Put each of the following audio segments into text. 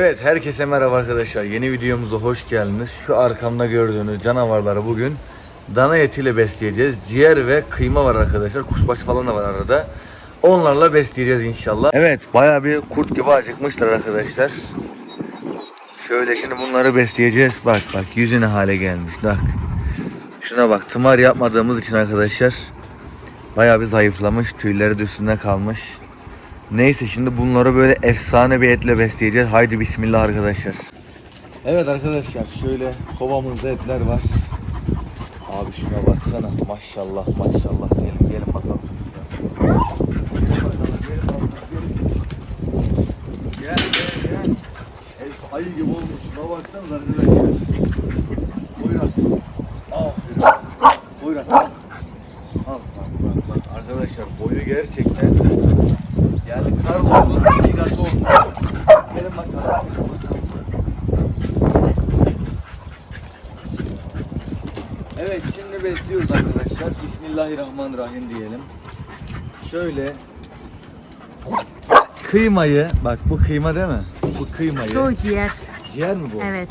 Evet herkese merhaba arkadaşlar. Yeni videomuza hoş geldiniz. Şu arkamda gördüğünüz canavarları bugün dana etiyle besleyeceğiz. Ciğer ve kıyma var arkadaşlar. Kuşbaşı falan da var arada. Onlarla besleyeceğiz inşallah. Evet baya bir kurt gibi acıkmışlar arkadaşlar. Şöyle şimdi bunları besleyeceğiz. Bak bak yüzüne hale gelmiş. Bak. Şuna bak tımar yapmadığımız için arkadaşlar baya bir zayıflamış. Tüyleri de üstünde kalmış. Neyse şimdi bunları böyle efsane bir etle besleyeceğiz. Haydi bismillah arkadaşlar. Evet arkadaşlar şöyle kovamızda etler var. Abi şuna baksana maşallah maşallah. Gelin gelin bakalım. Gel gel ayı gibi olmuş. Şuna baksanız arkadaşlar. Buyuraz. Aferin. Buyuraz. Al bak bak bak. Arkadaşlar boyu gerçekten yani Carlos'un iki katı olmuş. Gelin bakalım. Evet şimdi besliyoruz arkadaşlar. Bismillahirrahmanirrahim diyelim. Şöyle kıymayı bak bu kıyma değil mi? Bu kıymayı. Çoğu ciğer. Ciğer mi bu? Evet.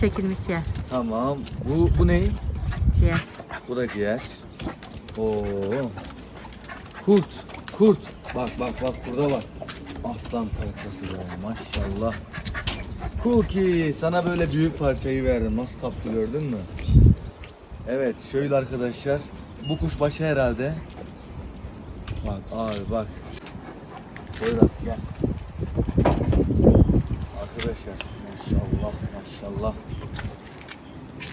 Çekilmiş ciğer. Tamam. Bu bu ne? Ciğer. Bu da ciğer. Oo. Kurt. Kurt. Bak bak bak burada bak. Aslan parçası ya maşallah. Cookie sana böyle büyük parçayı verdim. Nasıl kaptı gördün mü? Evet şöyle arkadaşlar. Bu kuşbaşı herhalde. Bak abi bak. Poyraz gel. Arkadaşlar maşallah maşallah.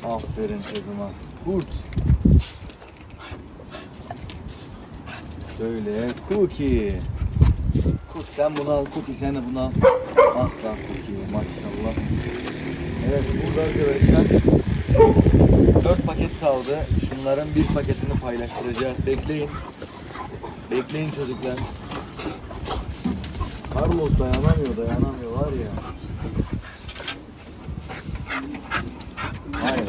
Aferin kızıma. Kurt. Şöyle cookie. Kurt sen bunu al, cookie sen de bunu al. Aslan cookie maşallah. Evet burada arkadaşlar 4 paket kaldı. Şunların bir paketini paylaştıracağız. Bekleyin. Bekleyin çocuklar. Carlos dayanamıyor dayanamıyor var ya. Hayır.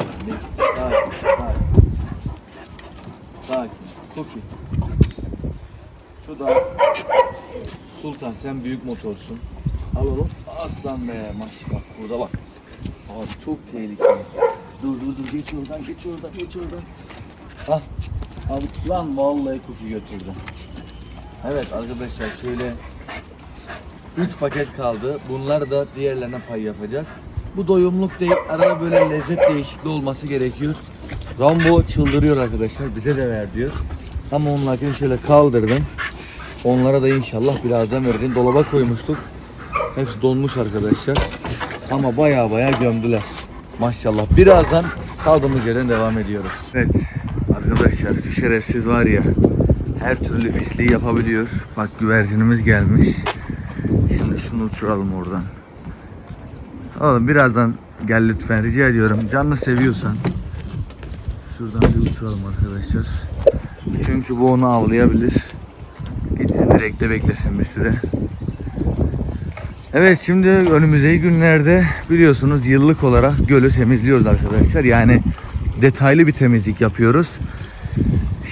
Sakin. Sakin. Sakin. Cookie. Şu da Sultan sen büyük motorsun. Al oğlum. Aslan be maşallah. Burada bak. Abi çok tehlikeli. Dur dur dur geç oradan geç oradan geç oradan. Ah. Abi lan vallahi cookie götürdü. Evet arkadaşlar şöyle 3 paket kaldı. Bunlar da diğerlerine pay yapacağız. Bu doyumluk değil. Arada böyle lezzet değişikliği olması gerekiyor. Rambo çıldırıyor arkadaşlar. Bize de ver diyor. Ama onlarkini şöyle kaldırdım. Onlara da inşallah birazdan vereceğim. Dolaba koymuştuk. Hepsi donmuş arkadaşlar. Ama baya baya gömdüler. Maşallah. Birazdan kaldığımız yerden devam ediyoruz. Evet arkadaşlar şu şerefsiz var ya her türlü pisliği yapabiliyor. Bak güvercinimiz gelmiş. Şimdi şunu uçuralım oradan. Oğlum birazdan gel lütfen rica ediyorum. Canlı seviyorsan. Şuradan bir uçuralım arkadaşlar. Çünkü bu onu avlayabilir. Gitsin direkte beklesin bir süre. Evet şimdi önümüzdeki günlerde biliyorsunuz yıllık olarak gölü temizliyoruz arkadaşlar. Yani detaylı bir temizlik yapıyoruz.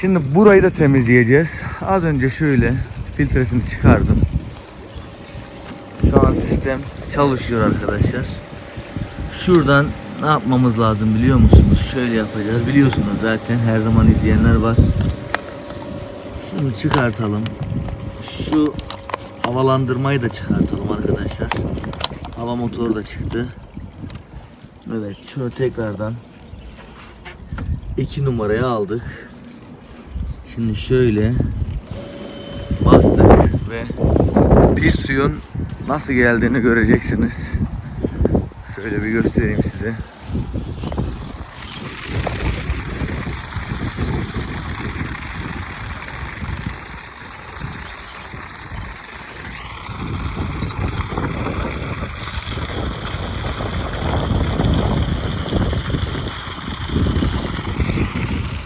Şimdi burayı da temizleyeceğiz. Az önce şöyle filtresini çıkardım. Şu an sistem çalışıyor arkadaşlar. Şuradan ne yapmamız lazım biliyor musunuz? Şöyle yapacağız. Biliyorsunuz zaten her zaman izleyenler var. Şunu çıkartalım. Şu havalandırmayı da çıkartalım arkadaşlar. Hava motoru da çıktı. Evet şunu tekrardan iki numaraya aldık. Şimdi şöyle bastık ve pis suyun nasıl geldiğini göreceksiniz. Şöyle bir göstereyim size.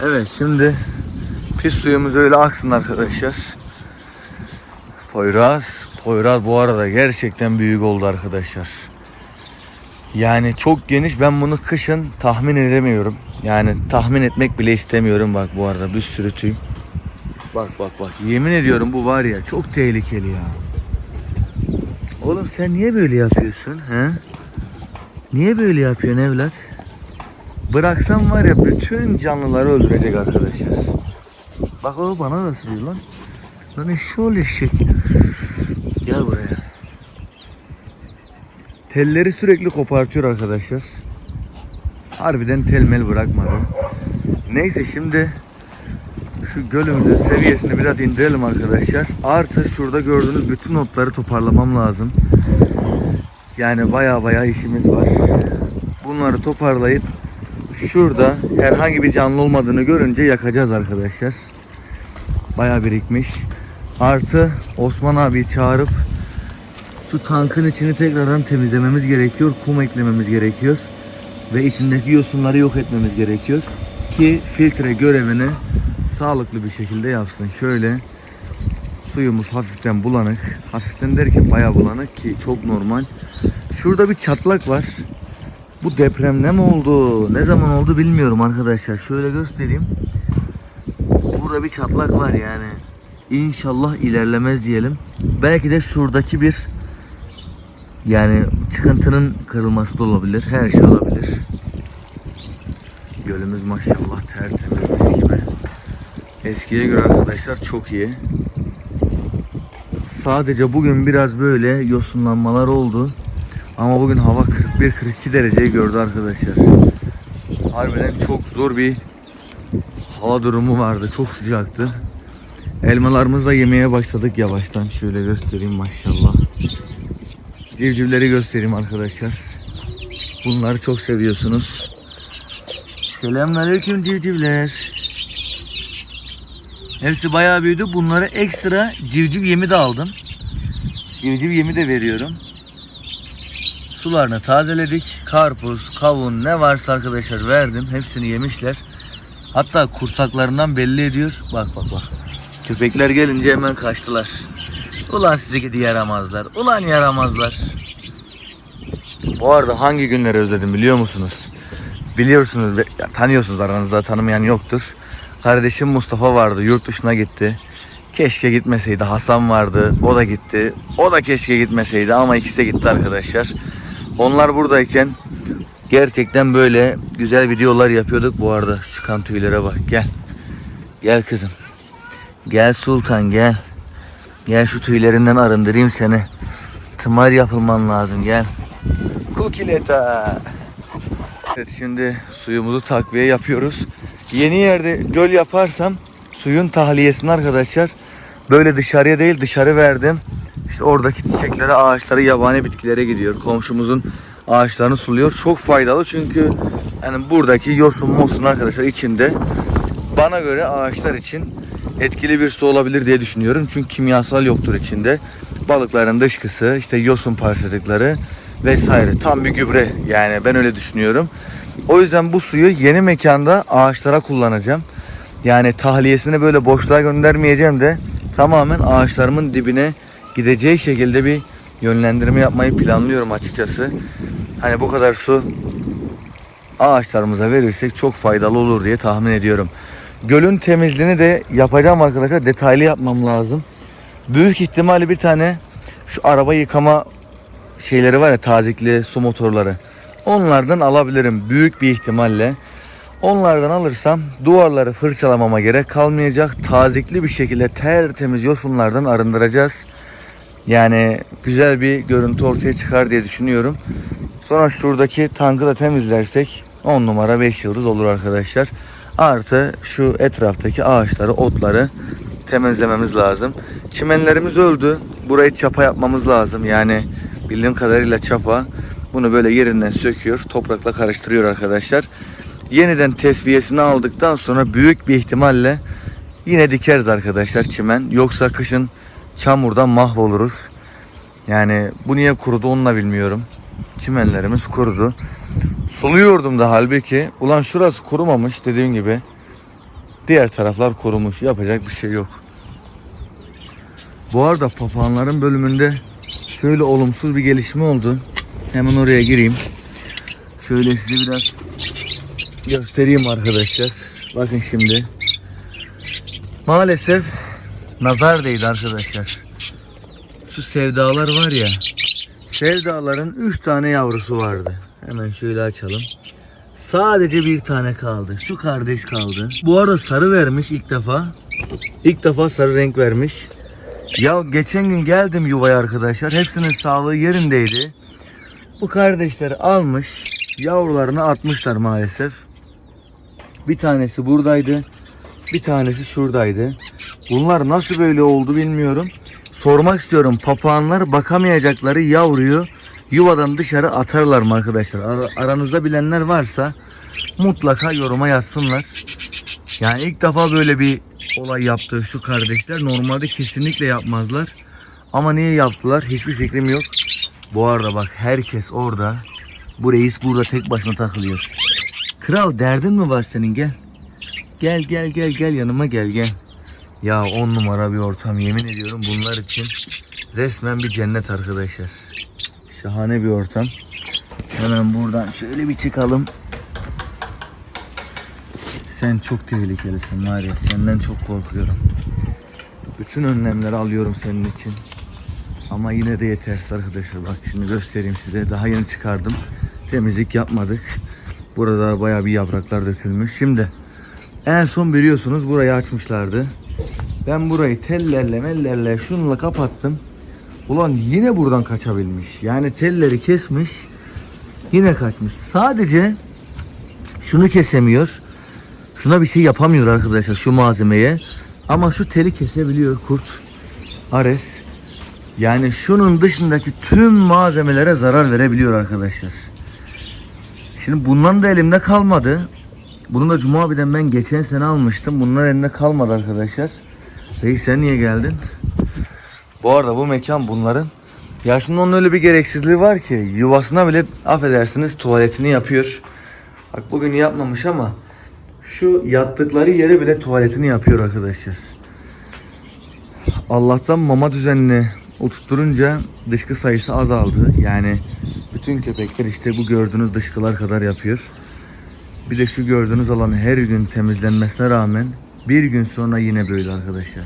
Evet şimdi pis suyumuz öyle aksın arkadaşlar. Poyraz, Poyraz bu arada gerçekten büyük oldu arkadaşlar. Yani çok geniş ben bunu kışın tahmin edemiyorum. Yani tahmin etmek bile istemiyorum bak bu arada bir sürü tüy. Bak bak bak yemin ediyorum bu var ya çok tehlikeli ya. Oğlum sen niye böyle yapıyorsun he? Niye böyle yapıyorsun evlat? Bıraksam var ya bütün canlıları öldürecek arkadaşlar. Bak o bana da sürüyor lan. Lan eşşoğlu eşek. Gel buraya. Telleri sürekli kopartıyor arkadaşlar. Harbiden telmel bırakmadı. Neyse şimdi şu gölümüzün seviyesini biraz indirelim arkadaşlar. Artı şurada gördüğünüz bütün otları toparlamam lazım. Yani baya baya işimiz var. Bunları toparlayıp şurada herhangi bir canlı olmadığını görünce yakacağız arkadaşlar. Baya birikmiş. Artı Osman abi çağırıp şu tankın içini tekrardan temizlememiz gerekiyor. Kum eklememiz gerekiyor. Ve içindeki yosunları yok etmemiz gerekiyor. Ki filtre görevini sağlıklı bir şekilde yapsın. Şöyle suyumuz hafiften bulanık. Hafiften derken baya bulanık ki çok normal. Şurada bir çatlak var. Bu depremde mi oldu? Ne zaman oldu bilmiyorum arkadaşlar. Şöyle göstereyim. Burada bir çatlak var yani. İnşallah ilerlemez diyelim. Belki de şuradaki bir yani çıkıntının kırılması da olabilir. Her şey olabilir. Gölümüz maşallah tertemiz mis gibi. Eskiye göre arkadaşlar çok iyi. Sadece bugün biraz böyle yosunlanmalar oldu. Ama bugün hava 41-42 dereceyi gördü arkadaşlar. Harbiden çok zor bir hava durumu vardı. Çok sıcaktı. Elmalarımızla yemeye başladık yavaştan. Şöyle göstereyim maşallah. Civcivleri göstereyim arkadaşlar. Bunları çok seviyorsunuz. Selamünaleyküm civcivler. Hepsi bayağı büyüdü. Bunlara ekstra civciv yemi de aldım. Civciv yemi de veriyorum. Sularını tazeledik. Karpuz, kavun ne varsa arkadaşlar verdim. Hepsini yemişler. Hatta kursaklarından belli ediyor. Bak bak bak. Köpekler gelince hemen kaçtılar. Ulan sizi gidi yaramazlar. Ulan yaramazlar. Bu arada hangi günleri özledim biliyor musunuz? Biliyorsunuz, ve- tanıyorsunuz aranızda tanımayan yoktur. Kardeşim Mustafa vardı, yurt dışına gitti. Keşke gitmeseydi. Hasan vardı, o da gitti. O da keşke gitmeseydi ama ikisi de gitti arkadaşlar. Onlar buradayken gerçekten böyle güzel videolar yapıyorduk. Bu arada çıkan tüylere bak. Gel. Gel kızım. Gel Sultan gel. Gel şu tüylerinden arındırayım seni. Tımar yapılman lazım gel. Kukileta. Evet şimdi suyumuzu takviye yapıyoruz. Yeni yerde göl yaparsam suyun tahliyesini arkadaşlar böyle dışarıya değil dışarı verdim. İşte oradaki çiçeklere, ağaçlara, yabani bitkilere gidiyor. Komşumuzun ağaçlarını suluyor. Çok faydalı çünkü yani buradaki yosun mosun arkadaşlar içinde bana göre ağaçlar için etkili bir su olabilir diye düşünüyorum. Çünkü kimyasal yoktur içinde. Balıkların dışkısı, işte yosun parçacıkları vesaire. Tam bir gübre yani ben öyle düşünüyorum. O yüzden bu suyu yeni mekanda ağaçlara kullanacağım. Yani tahliyesini böyle boşluğa göndermeyeceğim de tamamen ağaçlarımın dibine gideceği şekilde bir yönlendirme yapmayı planlıyorum açıkçası. Hani bu kadar su ağaçlarımıza verirsek çok faydalı olur diye tahmin ediyorum. Gölün temizliğini de yapacağım arkadaşlar. Detaylı yapmam lazım. Büyük ihtimalle bir tane şu araba yıkama şeyleri var ya tazikli su motorları. Onlardan alabilirim büyük bir ihtimalle. Onlardan alırsam duvarları fırçalamama gerek kalmayacak. Tazikli bir şekilde tertemiz yosunlardan arındıracağız. Yani güzel bir görüntü ortaya çıkar diye düşünüyorum. Sonra şuradaki tankı da temizlersek 10 numara 5 yıldız olur arkadaşlar. Artı şu etraftaki ağaçları, otları temizlememiz lazım. Çimenlerimiz öldü. Burayı çapa yapmamız lazım. Yani bildiğim kadarıyla çapa bunu böyle yerinden söküyor, toprakla karıştırıyor arkadaşlar. Yeniden tesviyesini aldıktan sonra büyük bir ihtimalle yine dikeriz arkadaşlar çimen. Yoksa kışın çamurdan mahvoluruz. Yani bu niye kurudu onu da bilmiyorum. Çimenlerimiz kurudu. Suluyordum da halbuki. Ulan şurası kurumamış dediğim gibi. Diğer taraflar kurumuş. Yapacak bir şey yok. Bu arada papağanların bölümünde şöyle olumsuz bir gelişme oldu. Hemen oraya gireyim. Şöyle size biraz göstereyim arkadaşlar. Bakın şimdi. Maalesef nazar değdi arkadaşlar. Şu sevdalar var ya. Sevdaların 3 tane yavrusu vardı. Hemen şöyle açalım. Sadece bir tane kaldı. Şu kardeş kaldı. Bu arada sarı vermiş ilk defa. İlk defa sarı renk vermiş. Ya geçen gün geldim yuvaya arkadaşlar. Hepsinin sağlığı yerindeydi. Bu kardeşleri almış. Yavrularını atmışlar maalesef. Bir tanesi buradaydı. Bir tanesi şuradaydı. Bunlar nasıl böyle oldu bilmiyorum. Sormak istiyorum. Papağanlar bakamayacakları yavruyu yuvadan dışarı atarlar mı arkadaşlar? Ar- aranızda bilenler varsa mutlaka yoruma yazsınlar. Yani ilk defa böyle bir olay yaptı şu kardeşler. Normalde kesinlikle yapmazlar. Ama niye yaptılar hiçbir fikrim yok. Bu arada bak herkes orada. Bu reis burada tek başına takılıyor. Kral derdin mi var senin gel. Gel gel gel gel yanıma gel gel. Ya on numara bir ortam yemin ediyorum bunlar için resmen bir cennet arkadaşlar. Şahane bir ortam. Hemen buradan şöyle bir çıkalım. Sen çok tehlikelisin var ya senden çok korkuyorum. Bütün önlemleri alıyorum senin için. Ama yine de yetersiz arkadaşlar. Bak şimdi göstereyim size. Daha yeni çıkardım. Temizlik yapmadık. Burada bayağı bir yapraklar dökülmüş. Şimdi en son biliyorsunuz burayı açmışlardı. Ben burayı tellerle mellerle şununla kapattım. Ulan yine buradan kaçabilmiş. Yani telleri kesmiş. Yine kaçmış. Sadece şunu kesemiyor. Şuna bir şey yapamıyor arkadaşlar şu malzemeye. Ama şu teli kesebiliyor kurt. Ares. Yani şunun dışındaki tüm malzemelere zarar verebiliyor arkadaşlar. Şimdi bundan da elimde kalmadı. Bunu da Cuma abiden ben geçen sene almıştım. Bunlar elimde kalmadı arkadaşlar. Reis sen niye geldin? Bu arada bu mekan bunların. Ya şimdi onun öyle bir gereksizliği var ki yuvasına bile affedersiniz tuvaletini yapıyor. Bak bugün yapmamış ama şu yattıkları yere bile tuvaletini yapıyor arkadaşlar. Allah'tan mama düzenini oturtturunca dışkı sayısı azaldı. Yani bütün köpekler işte bu gördüğünüz dışkılar kadar yapıyor. Bir de şu gördüğünüz alan her gün temizlenmesine rağmen bir gün sonra yine böyle arkadaşlar.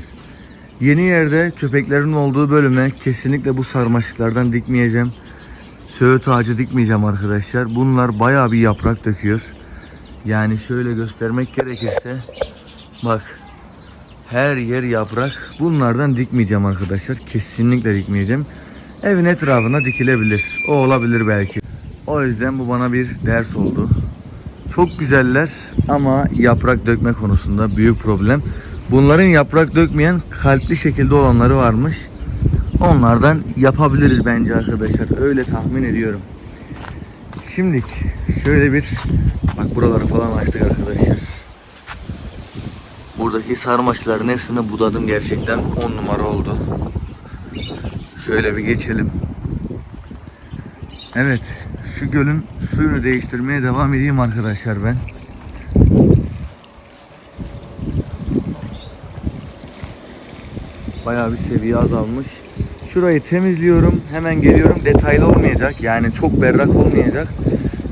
Yeni yerde köpeklerin olduğu bölüme kesinlikle bu sarmaşıklardan dikmeyeceğim. Söğüt ağacı dikmeyeceğim arkadaşlar. Bunlar bayağı bir yaprak döküyor. Yani şöyle göstermek gerekirse bak her yer yaprak. Bunlardan dikmeyeceğim arkadaşlar. Kesinlikle dikmeyeceğim. Evin etrafına dikilebilir. O olabilir belki. O yüzden bu bana bir ders oldu. Çok güzeller ama yaprak dökme konusunda büyük problem. Bunların yaprak dökmeyen kalpli şekilde olanları varmış. Onlardan yapabiliriz bence arkadaşlar. Öyle tahmin ediyorum. Şimdilik şöyle bir bak buraları falan açtık arkadaşlar. Buradaki sarmaşıkların hepsini budadım gerçekten 10 numara oldu. Şöyle bir geçelim. Evet, şu gölün suyunu değiştirmeye devam edeyim arkadaşlar ben. Bayağı bir seviye azalmış. Şurayı temizliyorum, hemen geliyorum. Detaylı olmayacak, yani çok berrak olmayacak.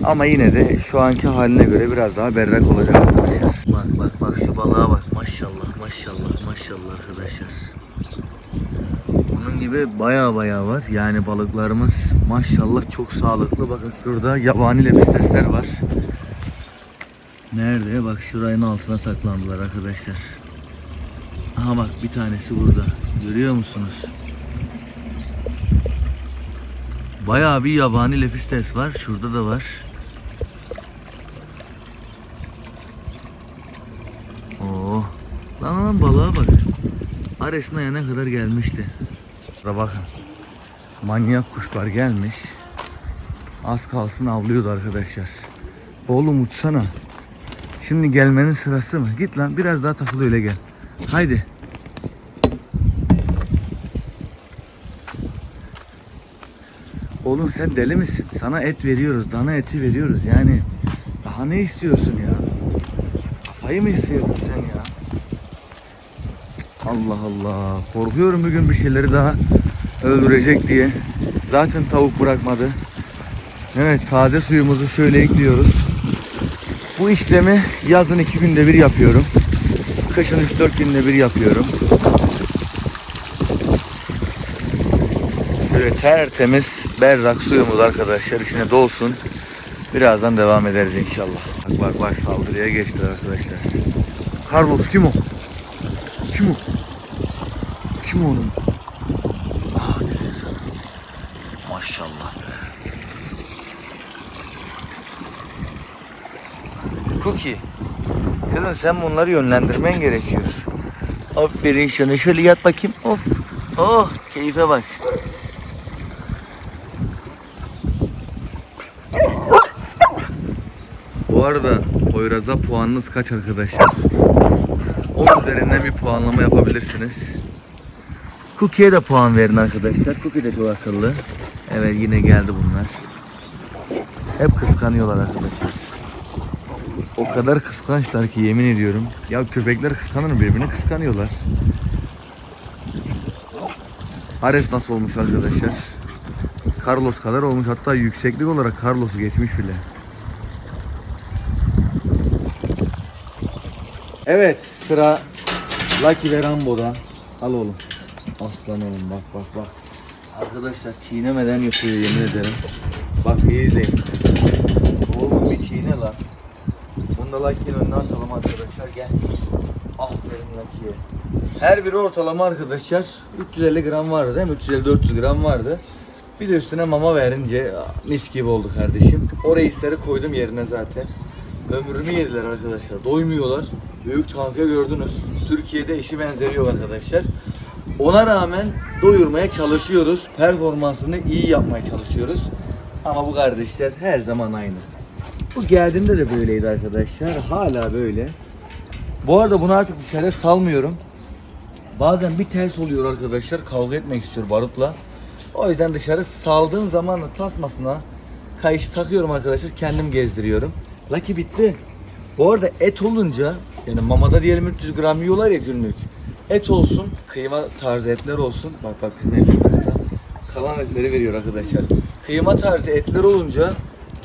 Ama yine de şu anki haline göre biraz daha berrak olacak arkadaşlar. Bak bak bak şu balığa bak. Maşallah maşallah maşallah arkadaşlar. Bunun gibi baya baya var. Yani balıklarımız maşallah çok sağlıklı. Bakın şurada yabani lepistesler var. Nerede? Bak şurayın altına saklandılar arkadaşlar. Aha bak bir tanesi burada. Görüyor musunuz? Bayağı bir yabani lepistes var. Şurada da var. Oo. Lan lan balığa bak. Aresine ne kadar gelmişti. Şurada bakın. Manyak kuşlar gelmiş. Az kalsın avlıyordu arkadaşlar. Oğlum uçsana. Şimdi gelmenin sırası mı? Git lan biraz daha takıl öyle gel. Haydi. Oğlum sen deli misin? Sana et veriyoruz, dana eti veriyoruz. Yani daha ne istiyorsun ya? Kafayı mı istiyordun sen ya? Allah Allah. Korkuyorum bugün bir şeyleri daha öldürecek diye. Zaten tavuk bırakmadı. Evet taze suyumuzu şöyle ekliyoruz. Bu işlemi yazın iki günde bir yapıyorum. Kışın 3-4 günde bir yapıyorum. Şöyle tertemiz berrak suyumuz arkadaşlar içine dolsun. Birazdan devam ederiz inşallah. Bak bak bak saldırıya geçti arkadaşlar. Carlos kim o? Kim o? Kim o onun? Ah, nereye sana? Maşallah. Cookie. Kızım sen bunları yönlendirmen gerekiyor. Aferin şuna. Şöyle yat bakayım. Of. Oh keyfe bak. Bu arada Poyraz'a puanınız kaç arkadaşlar? 10 üzerinden bir puanlama yapabilirsiniz. Cookie'ye de puan verin arkadaşlar. Cookie de çok akıllı. Evet yine geldi bunlar. Hep kıskanıyorlar arkadaşlar. Kadar kıskançlar ki yemin ediyorum. Ya köpekler kıskanır mı birbirini kıskanıyorlar. Ares nasıl olmuş arkadaşlar? Carlos kadar olmuş hatta yükseklik olarak Carlos'u geçmiş bile. Evet sıra Lucky ve Rambo'da. Al oğlum. Aslan oğlum bak bak bak. Arkadaşlar çiğnemeden yapıyor yemin ederim. Bak iyi izleyin. Oğlum bir çiğne lan. Da Lucky'nin önüne atalım arkadaşlar gel. Aferin Lucky'ye. Her biri ortalama arkadaşlar 350 gram vardı değil mi? 350-400 gram vardı. Bir de üstüne mama verince mis gibi oldu kardeşim. O reisleri koydum yerine zaten. Ömrümü yediler arkadaşlar. Doymuyorlar. Büyük tanka gördünüz. Türkiye'de işi benzeri yok arkadaşlar. Ona rağmen doyurmaya çalışıyoruz. Performansını iyi yapmaya çalışıyoruz. Ama bu kardeşler her zaman aynı. Bu geldiğinde de böyleydi arkadaşlar. Hala böyle. Bu arada bunu artık dışarı salmıyorum. Bazen bir ters oluyor arkadaşlar. Kavga etmek istiyor barutla. O yüzden dışarı saldığım zaman da tasmasına kayışı takıyorum arkadaşlar. Kendim gezdiriyorum. Lucky bitti. Bu arada et olunca yani mamada diyelim 300 gram yiyorlar ya günlük. Et olsun, kıyma tarzı etler olsun. Bak bak bilmezse. Kalan etleri veriyor arkadaşlar. Kıyma tarzı etler olunca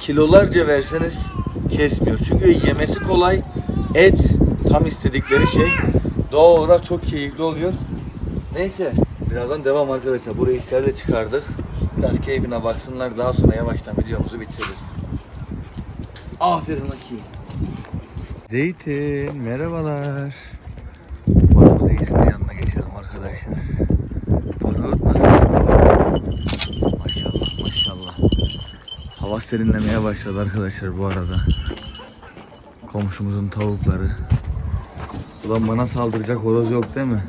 kilolarca verseniz kesmiyor. Çünkü yemesi kolay. Et tam istedikleri şey. Doğal olarak çok keyifli oluyor. Neyse birazdan devam arkadaşlar. Burayı içeride çıkardık. Biraz keyfine baksınlar. Daha sonra yavaştan videomuzu bitiririz. Aferin Lucky. Zeytin merhabalar. Barut Reis'in yanına geçelim arkadaşlar. Barut nasılsın? Maşallah maşallah. Hava serinlemeye başladı arkadaşlar bu arada. Komşumuzun tavukları. Ulan bana saldıracak horoz yok değil mi?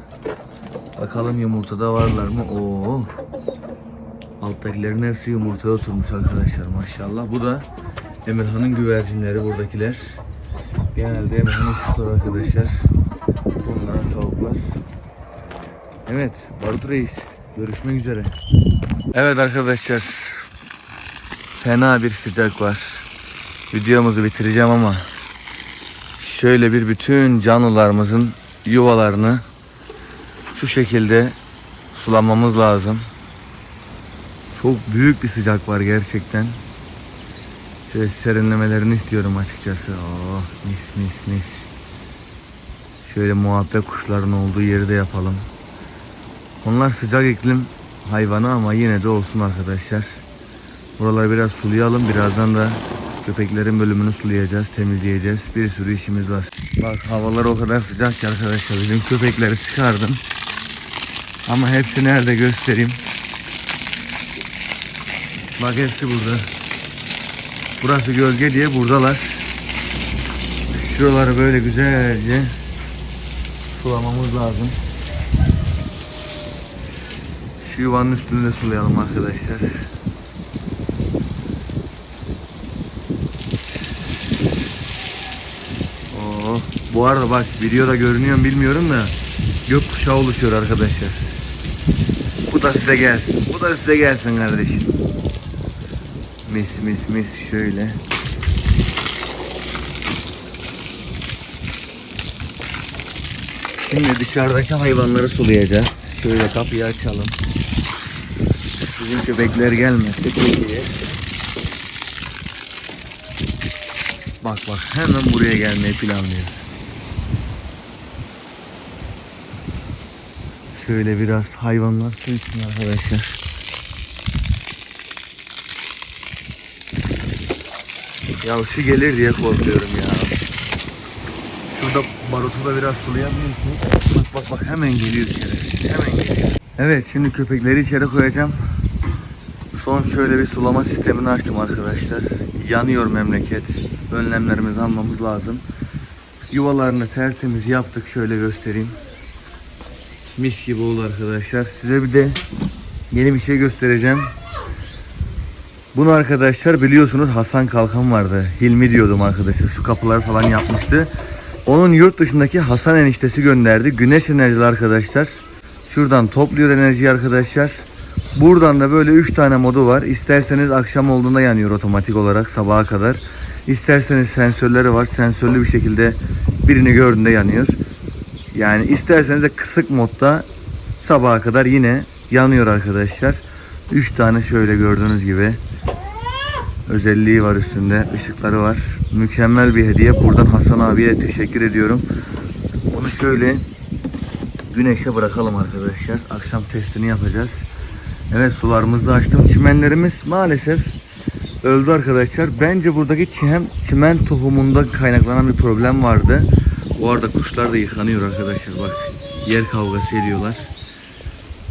Bakalım yumurtada varlar mı? Oo. Alttakilerin hepsi yumurtaya oturmuş arkadaşlar maşallah. Bu da Emirhan'ın güvercinleri buradakiler. Genelde Emirhan'ın kuşları arkadaşlar. Bunlar tavuklar. Evet Barut Reis. Görüşmek üzere. Evet arkadaşlar. Fena bir sıcak var. Videomuzu bitireceğim ama şöyle bir bütün canlılarımızın yuvalarını şu şekilde sulamamız lazım. Çok büyük bir sıcak var gerçekten. Şöyle serinlemelerini istiyorum açıkçası. Oh mis mis mis. Şöyle muhabbet kuşların olduğu yeri de yapalım. Onlar sıcak iklim hayvanı ama yine de olsun arkadaşlar. Buraları biraz sulayalım. Birazdan da köpeklerin bölümünü sulayacağız, temizleyeceğiz. Bir sürü işimiz var. Bak havalar o kadar sıcak ki arkadaşlar. Bizim köpekleri çıkardım. Ama hepsi nerede göstereyim. Bak hepsi burada. Burası gölge diye buradalar. Şuraları böyle güzelce sulamamız lazım. Şu yuvanın üstünü de sulayalım arkadaşlar. Oo, bu arada bak videoda görünüyor mu bilmiyorum da gökkuşağı oluşuyor arkadaşlar. Bu da size gelsin. Bu da size gelsin kardeşim. Mis mis mis şöyle. Şimdi dışarıdaki hayvanları sulayacağız. Şöyle kapıyı açalım. Bizim köpekler gelmezse iyi. Bak bak hemen buraya gelmeyi planlıyor. Şöyle biraz hayvanlar su için arkadaşlar. Ya şu gelir diye korkuyorum ya. Şurada barutu da biraz sulayamıyorsun. Bak bak bak hemen geliyor içeri. Hemen geliyor. Evet şimdi köpekleri içeri koyacağım. Son şöyle bir sulama sistemini açtım arkadaşlar. Yanıyor memleket. Önlemlerimizi almamız lazım. Yuvalarını tertemiz yaptık. Şöyle göstereyim. Mis gibi oldu arkadaşlar. Size bir de yeni bir şey göstereceğim. Bunu arkadaşlar biliyorsunuz Hasan Kalkan vardı. Hilmi diyordum arkadaşlar. Şu kapılar falan yapmıştı. Onun yurt dışındaki Hasan eniştesi gönderdi. Güneş enerjili arkadaşlar. Şuradan topluyor enerjiyi arkadaşlar. Buradan da böyle 3 tane modu var. İsterseniz akşam olduğunda yanıyor otomatik olarak sabaha kadar. İsterseniz sensörleri var. Sensörlü bir şekilde birini gördüğünde yanıyor. Yani isterseniz de kısık modda sabaha kadar yine yanıyor arkadaşlar. 3 tane şöyle gördüğünüz gibi özelliği var üstünde. ışıkları var. Mükemmel bir hediye. Buradan Hasan abiye teşekkür ediyorum. Onu şöyle güneşe bırakalım arkadaşlar. Akşam testini yapacağız. Evet sularımızı açtım. Çimenlerimiz maalesef öldü arkadaşlar. Bence buradaki çimen, çimen tohumunda kaynaklanan bir problem vardı. Bu arada kuşlar da yıkanıyor arkadaşlar. Bak yer kavgası ediyorlar.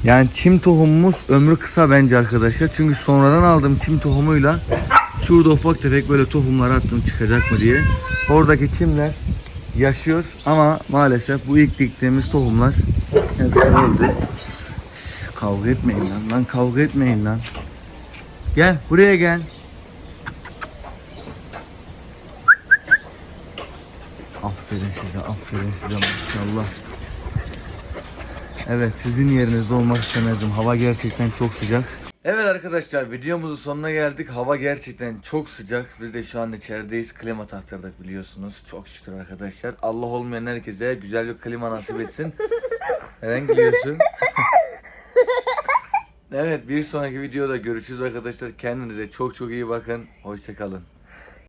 Yani çim tohumumuz ömrü kısa bence arkadaşlar. Çünkü sonradan aldığım çim tohumuyla şurada ufak tefek böyle tohumlar attım çıkacak mı diye. Oradaki çimler yaşıyor ama maalesef bu ilk diktiğimiz tohumlar hepsi öldü. Şş, kavga etmeyin lan. Lan kavga etmeyin lan. Gel buraya gel. Aferin size, aferin size maşallah. Evet sizin yerinizde olmak istemezdim. Hava gerçekten çok sıcak. Evet arkadaşlar videomuzun sonuna geldik. Hava gerçekten çok sıcak. Biz de şu an içerideyiz. Klima taktırdık biliyorsunuz. Çok şükür arkadaşlar. Allah olmayan herkese güzel bir klima nasip etsin. Neden gülüyorsun? evet bir sonraki videoda görüşürüz arkadaşlar. Kendinize çok çok iyi bakın. Hoşçakalın.